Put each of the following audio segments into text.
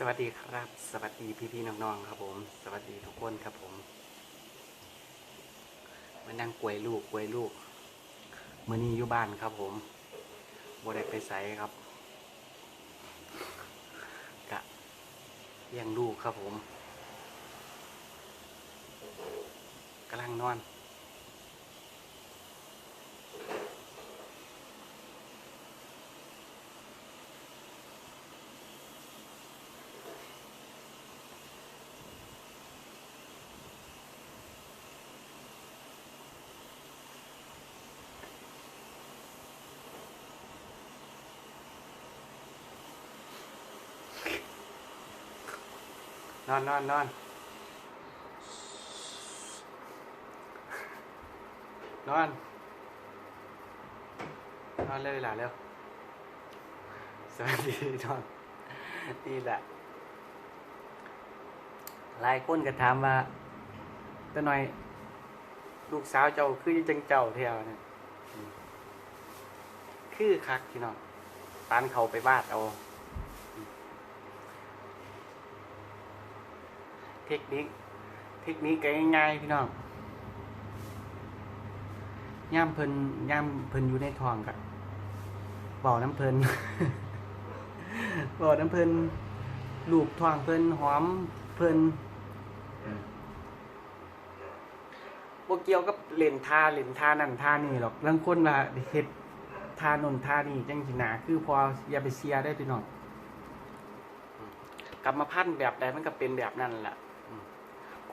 สวัสดีครับ สวัสดีพี่ๆน้องๆครับผม สวัสดีทุกคนครับผมมานั่งกวยลูกกวยลูกมื่อนี้อยู่บ้านครับผมบ่ได้ไปไสครับกะเลี้ยงลูกครับผมกำลังนอน นอนนอนนอนนอน นอนเลยล่ะเร็วสวัสดีนอนนี่แหละ หลายคนก็ถามว่าตะหน่อย ลูกสาวเจ้าคือจังเจ้าเที่ยวเนี่ยคือคักพี่นองปานเขาไปวาดเอา เทคนิคเทคนิคง่ายๆพี่น้องย่ามเพิ่นย่ามเพิ่นอยู่ในทองกับบ่อน้ำเพิ่นบ่อน้ำเพิ่นลูบทองเพิ่นหอมเพิ่นบ่เกี่ยวกับเล่นท่าเล่นท่านั่นท่านี่หรอกบางคนว่าเฮ็ดท่านนท่านี่จังสินาคือพออย่าไปเสียได้พี่น้องกรรมพันธุ์แบบใดมันก็เป็นแบบนั้นแหละ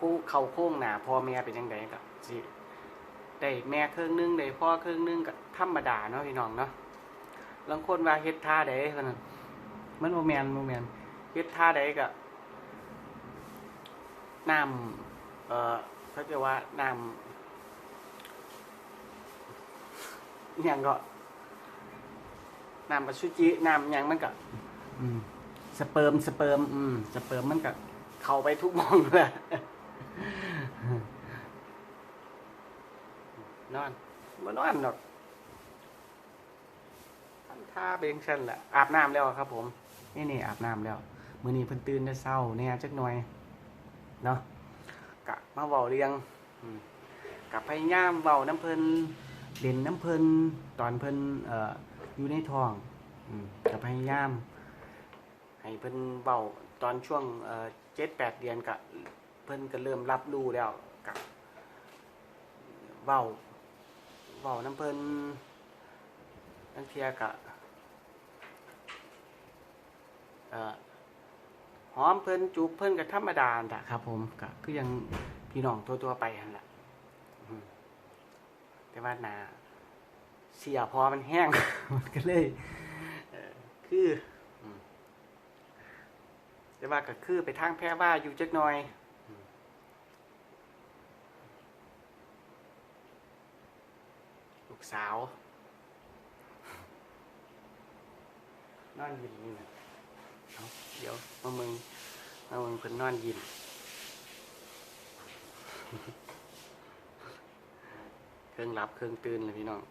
คู่เขาโค้งหนาพ่อแม่เป็นยังไงกับสิได้แม่เครื่องนึงได้พ่อเครื่องนึงกับธรรมดาเนาะพี่น้องเนาะบางคนว่าเฮ็ดท่าใดเท่านั้นมันโมแมนโมแมนเฮ็ดท่าใดกับน้ำเอ่อเขาจะว่าน้ำอหย่างก็น้ำปัสุจิน้ำหยังมันก็อืมสเปิร์มสเปิร์ม อืม สเปิร์มมันก็เข้าไปทุกหมองเลย นอนบ่นอนหรอกทำท่าเบงชันแหละอาบน้ำแล้วครับ ผม นี่นี่อาบน้ำแล้วมือนี้เพิ่นตื่นได้เศร้าเนี่ยจักหน่อยเนาะกะมาเว้าเรียงอืมกะพยายามเว้าน้ำเพิ่นเล่นน้ำเพิ่นตอนเพิ่นเอ่ออยู่ในท้องอืมกะพยายาม ให้เพิ่นเว้าตอนช่วงเอ่อเจ็ดแปดเดือนกะ เพิ่นก็เริ่มรับรู้แล้วกับเว้าเว้าน้ำเพิ่นนังเทียกะหอมเพิ่นจูบเพิ่นก็ธรรมดาน่ะครับ ผมก็คือยังพี่น้องตัวๆไปหั่นละแต่ว่านาเสียพอมันแห้ง มันก็เลยคือแต่ว่าก็คือไปทางแพร่ว่าอยู่จักหน่อย ลูก สาว นอนยินนี่นะเอาเดี๋ยวมามึงมามึงเพิ่นนอนยินเครื่องรับเครื่องตื่นเลยพี่น้อง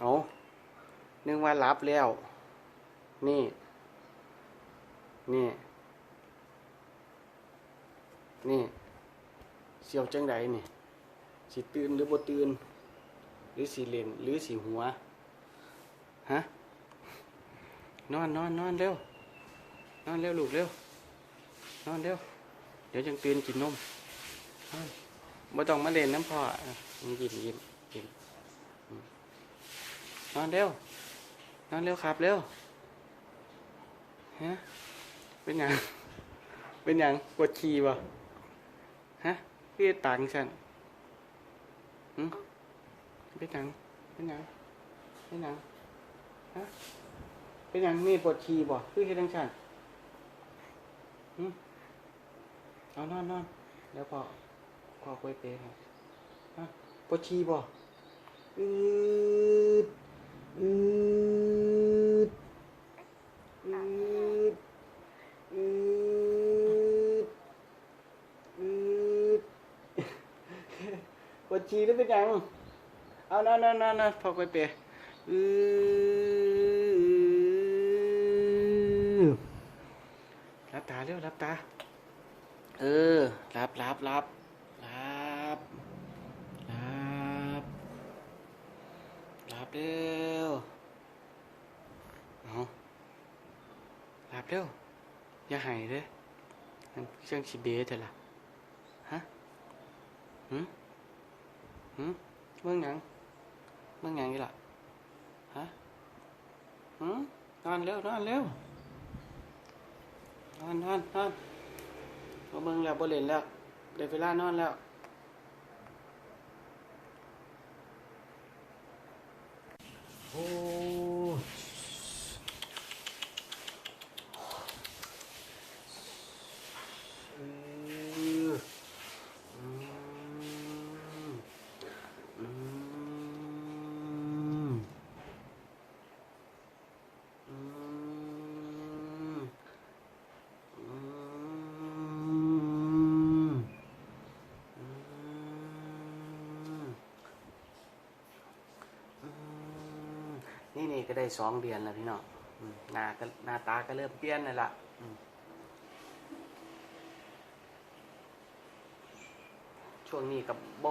เอานึกว่ารับแล้ว นี่ นี่ นี่เสียวจังใดนี่สิตื่นหรือบ่ตื่นหรือสิเลนหรือสิหัวฮะนอนนอนนอนเร็วนอนเร็วลูกเร็วนอนเร็วเดี๋ยวจังตื่นกินนมบ่ต้องมาเล่นน้ำพ่อยิ้มยิ้มยิ้มนอนเร็วนอนเร็วครับเร็วฮะเป็นหยังเป็นหยังปวดขี้บ่ ฮะพี่ตังฉันหืมเป็นหนังเป็นหนังเป็นหนังฮะเป็นหนังนี่ปวดฉี่บ่คือเฮ็ดจังฉันหืมเอานอนนอนเดี๋ยวพอพอคุยเปย์ฮะปวดฉี่บ่อืดอืดอืดอืด อืด ปว ดฉี่หรือเป็นยังเอานอนนอนนอนนอนพอไปเปย์อือรับตาเร็วรับตา เออรับรับรับรับรับรับเร็วเอารับเร็วอย่าหายเด้อนั่นเชิงชิเบเถอะล่ะฮะหืม หืมเมื่อหยังเมื่อหยังนี่ล่ะฮะหืมนอนเร็วนอนเร็วนอนนอนนอนบ่เบิ่งแล้วบ่เล่นแล้วได้เวลานอนแล้วโอ้ออืมอืมอืมอืมอืม อืม นี่นี่ก็ได้สองเดือนแล้วพี่น้องหน้าก็หน้าตาก็เริ่มเปลี่ยนแล้วล่ะช่วงนี้กับบ่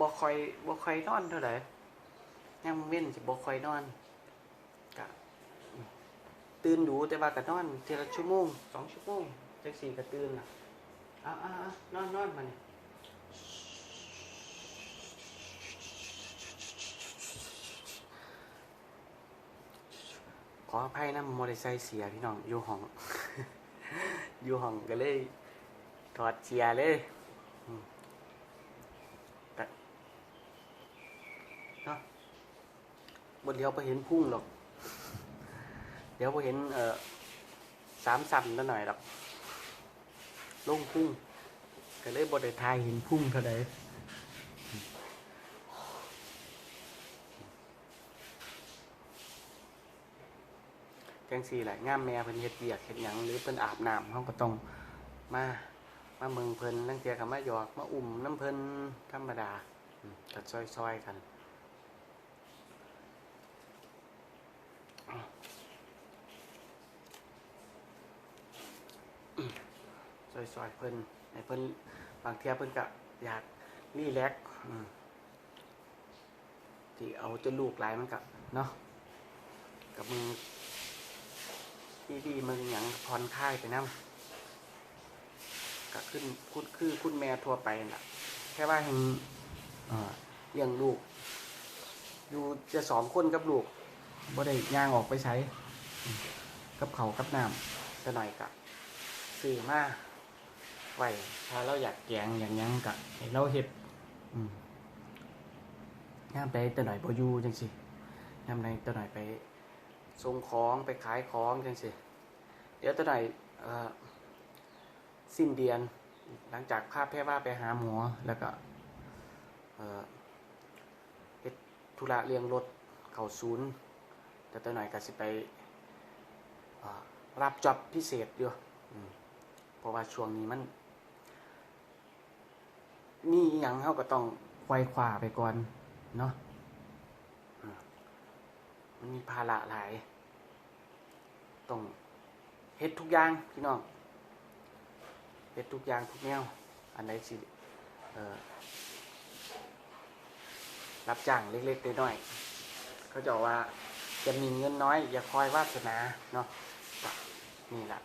บ่คอยบ่คอยนอนเท่าไหร่ยังเว้นสิบ่คอยนอนก็อืมตื่นดูแต่ว่าก็นอนทีละชั่วโมงสองชั่วโมงจังสี่ก็ตื่นล่ะอ้าเอ้าเอ้านอนนอนมาเนี่ย ขออภัยนะมอเตอร์ไซค์เสียพี่น้องอยู่ห้อง อยู่ห้องก็เลย ถอดเสียเลยแต่เนาะบนเดียวไปเห็นพุ่งหรอก เดี๋ยวไปเห็น เอ่อสามสันนิดหน่อยหรอกลงพุ่งก็เลยบนได้ทายเห็นพุ่งเท่าใด จังซี่แหละง่ามแม่เพิ่นเฮ็ดเวียกเฮ็ดหยังหรือเพิ่นอาบน้ำเฮาก็ต้องมามาเมืองเพิ่นลังเทียก็มาหยอกมาอุ้มน้ำเพิ่นธรรมดาอืมก็ซอยๆกันซอยๆเพิ่นให้เพิ่นบางเทียเพิ่นก็อยากรีแลกที่เอาจนลูกหลายมันก็เนาะกับมึง ดีดีมึงอย่างผ่อนคลายไปน้ำก็ขึ้นคุณคือคุณแม่ทั่วไปน่ะ แค่ว่าเห็นเอ่อเลี้ยงลูก อยู่จะสองคนกับลูกบ่ได้ย่างออกไปใช้ กับเขากับน้ำจะหน่อยกะซื้อมาไหวถ้าเราอยากแกงอย่างยังกะให้เราเห็ดย่ามไปแต่หน่อยบ่อยู่จังสิย่ามใดแต่หน่อยไป ส่งของไปขายของจังสิเดี๋ยวตัวไหนสิ้นเดือน หลังจากพาแพร่ว่าไปหาหมอแล้วก็เอ่อเฮ็ดธุระเลี้ยงรถเข้าศูนย์แต่ตัวไหนก็สิไปรับจอบพิเศษอยู่อืมเพราะว่าช่วงนี้มันมีอหยังเขาก็ต้องไขวคว้าไปก่อน เนาะมันมีภาระหลาย ต้องเฮ็ดทุกอย่างพี่น้องเฮ็ดทุกอย่างทุกแนว อันไหนสี่รับจ้างเล็กๆน้อยๆเขาจะบอกว่าจะมีเงินน้อย อย่าคอยวาสนาเนาะนี่แหละ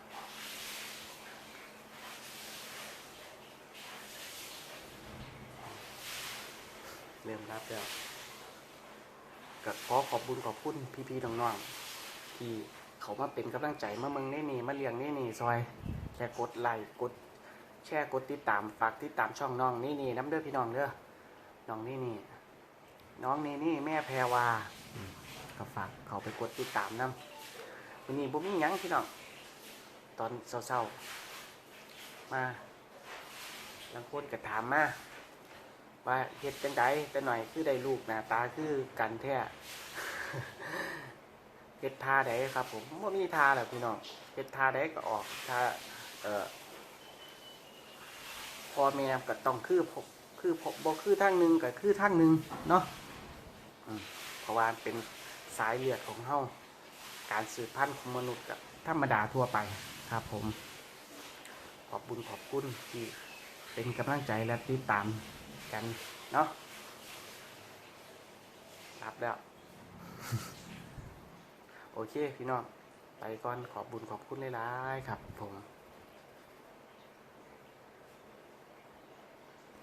เริ่มรับแล้วก็ขอขอบคุญขอบคุณพี่ๆน้องๆที่ เขามาเป็นกำลังใจมาเมืองนี่นี่มาเลี้ยงนี่นี่ซอยแค่กดไลค์กดแชร์กดติดตามฝากติดตามช่องน้องนี่นี่น้ำเด้อพี่น้องเด้อน้องนี่นี่น้องนี่นี่แม่แพรวาก็ฝากเขาไปกดติดตามน้ำวันนี้บ่มีหยังพี่น้องตอนเศร้าๆมาลังคนก็ถามมาว่าเฮ็ดจังไดแต่หน่อยคือได้ลูกหน้าตาคือกันแท้ เฮ็ดทาใดครับ ผมว่ามีทาแหละพี่น้องเฮ็ดทาใดก็ออกทาเอ่อพ่อแม่ก็ต้องคือพคือพบ่คือทางหนึ่งก็คือทางหนึ่งเนาะอืมเพราะว่าเป็นสายเลือดของเฮาการสืบพันธุ์ของมนุษย์กับธรรมดาทั่วไปครับผม ขอบบุญขอบคุณที่เป็นกำลังใจและติดตามกันเนาะรับแล้ว โอเคพี่น้องไปก่อนขอบบุญขอบคุณหลายๆครับผม